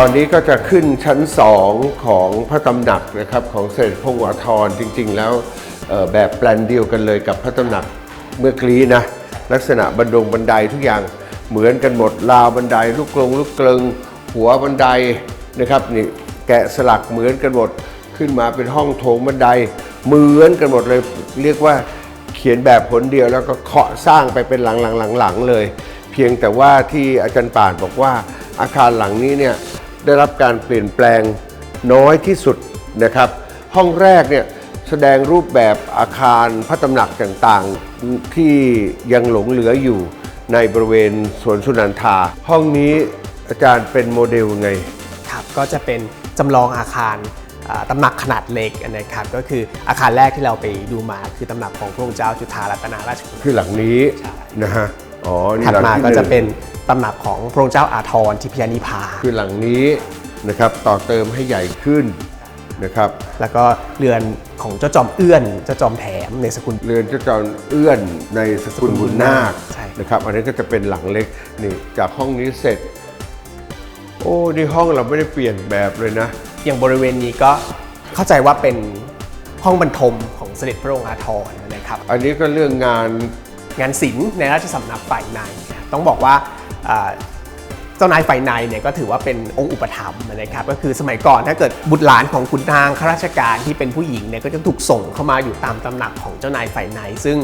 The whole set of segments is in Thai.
อนนี้ก็จะขึ้นชั้นสองของพระตำหนักนะครับของเสด็จพระวาทรจริง ๆ แล้วแบบแปลนเดียวกันเลยกับพระตำหนักเมื่อกี้นะลักษณะบันดงบันไดทุกอย่างเหมือนกันหมดราวบันไดลูกกลงลูกเกลึงหัวบันไดนะครับนี่แกะสลักเหมือนกันหมดขึ้นมาเป็นห้องโถงบันไดเหมือนกันหมดเลยเรียกว่าเขียนแบบผลเดียวแล้วก็เคาะสร้างไปเป็นหลังๆๆๆเลย เพียงแต่ว่าที่อาจารย์ป่านบอกว่าอาคารหลังนี้เนี่ย ได้รับการเปลี่ยนแปลงน้อยที่สุดนะครับ ห้องแรกเนี่ยแสดงรูปแบบอาคารพระตำหนักต่างๆ ที่ยังหลงเหลืออยู่ในบริเวณสวนสุนันทา ห้องนี้อาจารย์เป็นโมเดลไงครับก็จะเป็นจำลองอาคารอ่าตำหนักขนาดเล็กนะครับก็คืออาคารแรกที่เราไปดูมาคือตำหนักของพระองค์เจ้าจุฑารัตนาราชกุมารคือหลังนี้ใช่นะฮะ อ๋อนี่ถัดหลังมาที่ก็หจะงเป็นตำหนักของพระองค์เจ้าอาทรทิพยานิพา คือหลังนี้นะครับต่อเติมให้ใหญ่ขึ้นนะครับแล้วก็เรือนของเจ้าจอมเอื้อนเจ้าจอมแถมในสกุล เรือนเจ้าจอนเอื้อนในสกุลบุญนาคใช่ นะครับอันนี้ก็จะเป็นหลังเล็กนี่จากห้องนี้เสร็จ โอ้นี่ห้องเราไม่ได้เปลี่ยนแบบเลยนะ อย่างบริเวณนี้ก็เข้าใจว่าเป็นห้องบรรทมของเสด็จพระองค์อาทรนะครับ อันนี้ก็เรื่องงาน งานศิลป์ในราชสำนักฝ่ายใน ต้องบอกว่าเจ้านายฝ่ายในเนี่ยก็ถือว่าเป็นองค์อุปถัมภ์นะครับก็คือสมัยก่อนถ้าเกิดบุตรหลานของขุนนางข้าราชการที่เป็นผู้หญิงเนี่ยก็จะถูกส่งเข้ามาอยู่ตามตำหนักของเจ้านายฝ่ายใน ซึ่ง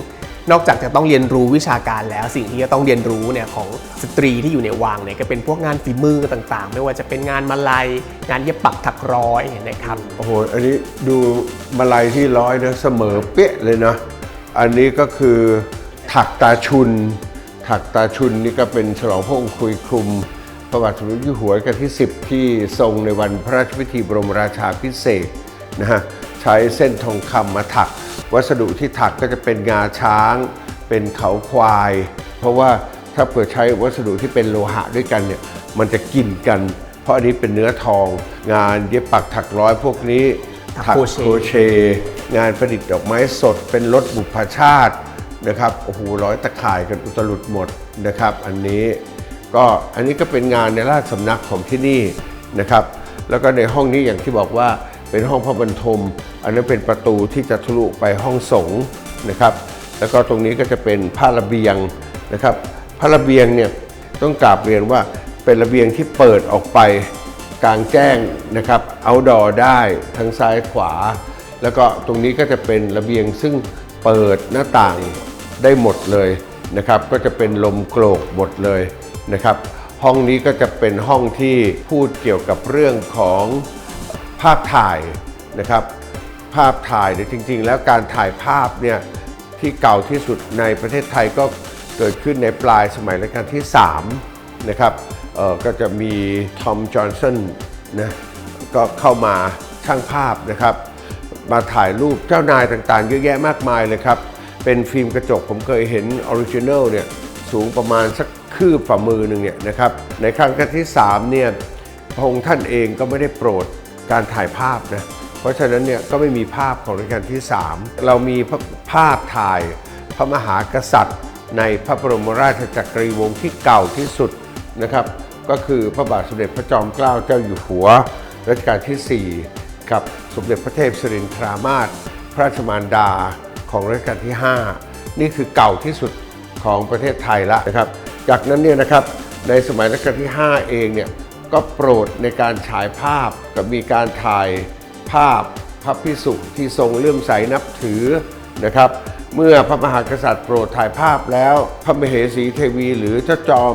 นอกจากจะต้องเรียนรู้วิชาการแล้วสิ่งที่จะต้องเรียนรู้เนี่ยของสตรีที่อยู่ในวังเนี่ยก็เป็นพวกงานฝีมือต่างๆ ไม่ว่าจะเป็นงานมาลัย งานเย็บปักถักร้อยนะครับโอ้โหอันนี้ดูมาลัยที่ร้อยนะเสมอเป๊ะเลยนะอันนี้ก็คือ ถักตาชุน ถักตาชุนนี่ก็เป็นฉลองพระองค์คุยคลุมพระบาทสมเด็จพระเจ้าอยู่หัวรัชกาลที่ 10 ที่ทรงในวันพระราชพิธีบรมราชาพิเศษนะฮะใช้เส้นทองคำมาถัก วัสดุที่ถักก็จะเป็นงาช้าง เป็นเขาควาย เพราะว่าถ้าเปิดใช้วัสดุที่เป็นโลหะด้วยกันเนี่ยมันจะกินกัน เพราะอันนี้เป็นเนื้อทอง งานเย็บปักถักร้อยพวกนี้ถักโคเช งานประดิษฐ์ดอกไม้สดเป็นรถบุพชาติ นะครับโอ้โหร้อยตะข่ายกันอุตลุดหมดนะครับ อันนี้ก็อันนี้ก็เป็นงานในราชสำนักของที่นี่นะครับ แล้วก็ในห้องนี้อย่างที่บอกว่าเป็นห้องพระบรรทม อันนั้นเป็นประตูที่จะทะลุไปห้องสงฆ์นะครับ แล้วก็ตรงนี้ก็จะเป็นผ้าระเบียงนะครับผ้าระเบียงเนี่ยต้องกราบเรียนว่าเป็นระเบียงที่เปิดออกไปกลางแจ้งนะครับเอาดอได้ทั้งซ้ายขวา แล้วก็ตรงนี้ก็จะเป็นระเบียงซึ่งเปิดหน้าต่าง ได้หมดเลยนะครับ ก็จะเป็นลมโกรกหมดเลยนะครับ ห้องนี้ก็จะเป็นห้องที่พูดเกี่ยวกับเรื่องของภาพถ่ายนะครับ ภาพถ่ายเนี่ยจริง ๆ แล้วการถ่ายภาพเนี่ยที่เก่าที่สุดในประเทศไทยก็เกิดขึ้นในปลายสมัยรัชกาลที่3นะครับก็จะมีทอมจอห์นสันนะก็เข้ามาช่างภาพนะครับ มาถ่ายรูปเจ้านายต่างๆ เยอะแยะมากมายเลยครับ เป็นฟิล์มกระจกผมเคยเห็นออริจินัลเนี่ยสูงประมาณสักคืบฝ่ามือหนึ่งเนี่ยนะครับในครั้งที่3เนี่ยพระองค์ท่านเองก็ไม่ได้โปรดการถ่ายภาพนะเพราะฉะนั้นเนี่ยก็ไม่มีภาพของรัชกาลที่ 3 เรามีภาพถ่ายพระมหากษัตริย์ ในพระบรมราชจักรีวงศ์ที่เก่าที่สุดนะครับก็คือพระบาทสมเด็จพระจอมเกล้าเจ้าอยู่หัวรัชกาลที่ 4 กับสมเด็จพระเทพสิรินทรามาศพระราชมารดา ของรัชกาลที่ 5 นี่คือเก่าที่สุดของประเทศไทยละนะครับ จากนั้นเนี่ยนะครับในสมัยรัชกาลที่ 5 เองเนี่ยก็โปรดในการฉายภาพกับมีการถ่ายภาพพระพิสุที่ทรงเลื่อมใสนับถือนะครับ เมื่อพระมหากษัตริย์โปรดถ่ายภาพแล้ว พระมเหสีเทวีหรือเจ้าจอม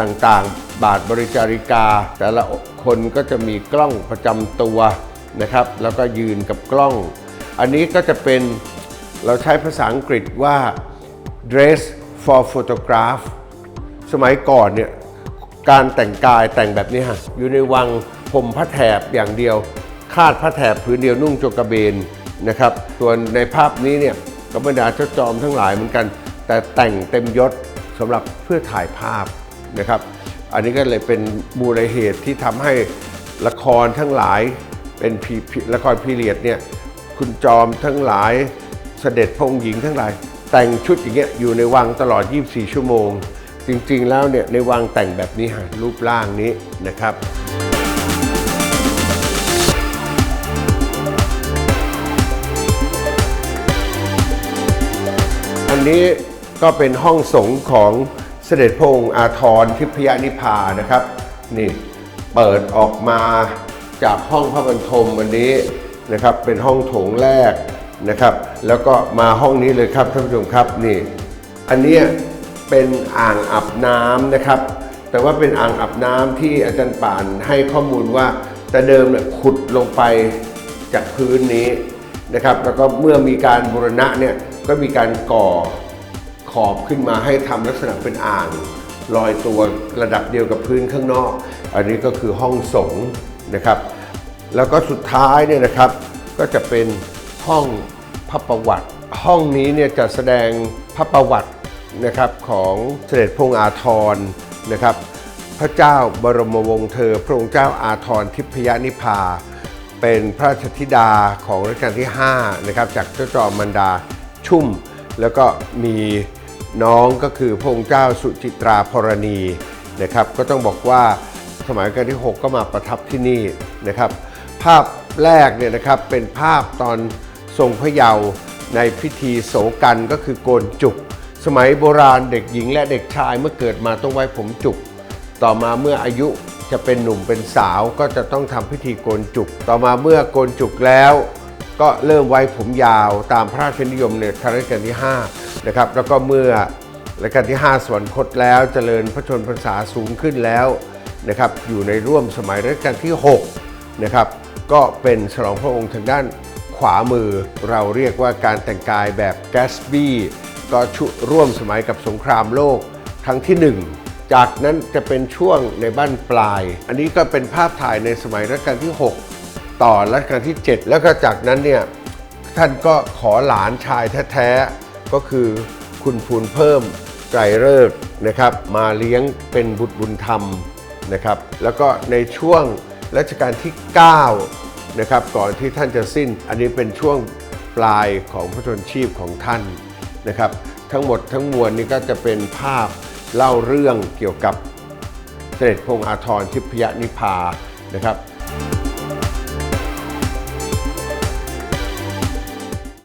ต่างๆ บาทบริจาริกา แต่ละคนก็จะมีกล้องประจำตัวนะครับ แล้วก็ยืนกับกล้อง อันนี้ก็จะเป็น เราใช้ภาษาอังกฤษว่า dress for photograph สมัยก่อนเนี่ยการแต่งกายแต่งแบบนี้ฮะอยู่ในวังผมผ้าแถบอย่างเดียว คาดผ้าแถบผืนเดียวนุ่งโจงกระเบนนะครับส่วนในภาพนี้เนี่ยก็บรรดาเจ้าจอมทั้งหลายเหมือนกัน แต่แต่งเต็มยศสำหรับเพื่อถ่ายภาพนะครับ อันนี้ก็เลยเป็นมูลเหตุที่ทำให้ละครทั้งหลายเป็นละครพีเรียดเนี่ยคุณจอมทั้งหลาย เสด็จพระองค์หญิงทั้งหลาย แต่งชุดอย่างเงี้ยอยู่ในวังตลอด 24 ชั่วโมง จริงๆแล้วเนี่ยในวังแต่งแบบนี้ฮะรูปร่างนี้นะครับอันนี้ก็เป็นห้องสงของเสด็จพระองค์อาทรทิพยนิพานะครับ นี่เปิดออกมาจากห้องพระบรรทมวันนี้นะครับ เป็นห้องโถงแรก นะครับ แล้วก็มาห้องนี้เลยครับท่านผู้ชมครับนี่ อันนี้เป็นอ่างอาบน้ำนะครับ แต่ว่าเป็นอ่างอาบน้ำที่อาจารย์ป่านให้ข้อมูลว่าแต่เดิมเนี่ยขุดลงไปจากพื้นนี้นะครับ แล้วก็เมื่อมีการบูรณะเนี่ยก็มีการก่อขอบขึ้นมาให้ทำลักษณะเป็นอ่างลอยตัวระดับเดียวกับพื้นข้างนอก อันนี้ก็คือห้องสงนะครับ แล้วก็สุดท้ายเนี่ยนะครับก็จะเป็นห้อง ระประวัติ ห้องนี้เนี่ยจะแสดงพระประวัตินะครับของเสด็จพงค์อาทรนะครับ พระเจ้าบรมวงศ์เธอ พระองค์เจ้าอาทรทิพยนิพา เป็นพระราชธิดาของรัชกาลที่5นะครับจากเจ้าจอมมันดาชุ่ม แล้วก็มีน้องก็คือพระองค์เจ้าสุจิตราพรณีนะครับก็ต้องบอกว่าสมัยรัชกาลที่ 6 ก็มาประทับที่นี่นะครับ ภาพแรกเนี่ยนะครับเป็นภาพตอน ทรงพระเยาว์ในพิธีโสกันก็คือโกนจุก สมัยโบราณเด็กหญิงและเด็กชายเมื่อเกิดมาต้องไว้ผมจุก ต่อมาเมื่ออายุจะเป็นหนุ่มเป็นสาวก็จะต้องทำพิธีโกนจุก ต่อมาเมื่อโกนจุกแล้ว ก็เริ่มไว้ผมยาวตามพระราชนิยมในรัชกาลที่5นะครับแล้วก็เมื่อรัชกาลที่ 5สวรรคตแล้วเจริญพระชนพรรษาสูงขึ้นแล้วนะครับอยู่ในร่วมสมัยรัชกาลที่6นะครับก็เป็นฉลองพระองค์ทางด้านามือ เราเรียกว่าการแต่งกายแบบแกสบี้ก็ชุร่วมสมัยกับสงครามโลกครั้งที่หนึ่งจากนั้นจะเป็นช่วงในบ้านปลาย อันนี้ก็เป็นภาพถ่ายในสมัยรัชกาลที่ 6 ต่อรัชกาลที่ 7 แล้วก็จากนั้นเนี่ยท่านก็ขอหลานชายแท้ๆ ก็คือคุณภูลเพิ่มไตรเลิกนะครับ มาเลี้ยงเป็นบุตรบุญธรรมนะครับ แล้วก็ในช่วงรัชกาลที่ 9 นะครับก่อนที่ท่านจะสิ้น อันนี้เป็นช่วงปลายของพระชนชีพของท่านนะครับ ทั้งหมดทั้งมวลนี้ก็จะเป็นภาพเล่าเรื่องเกี่ยวกับเสด็จพงค์อาทรทิพยนิพานะครับ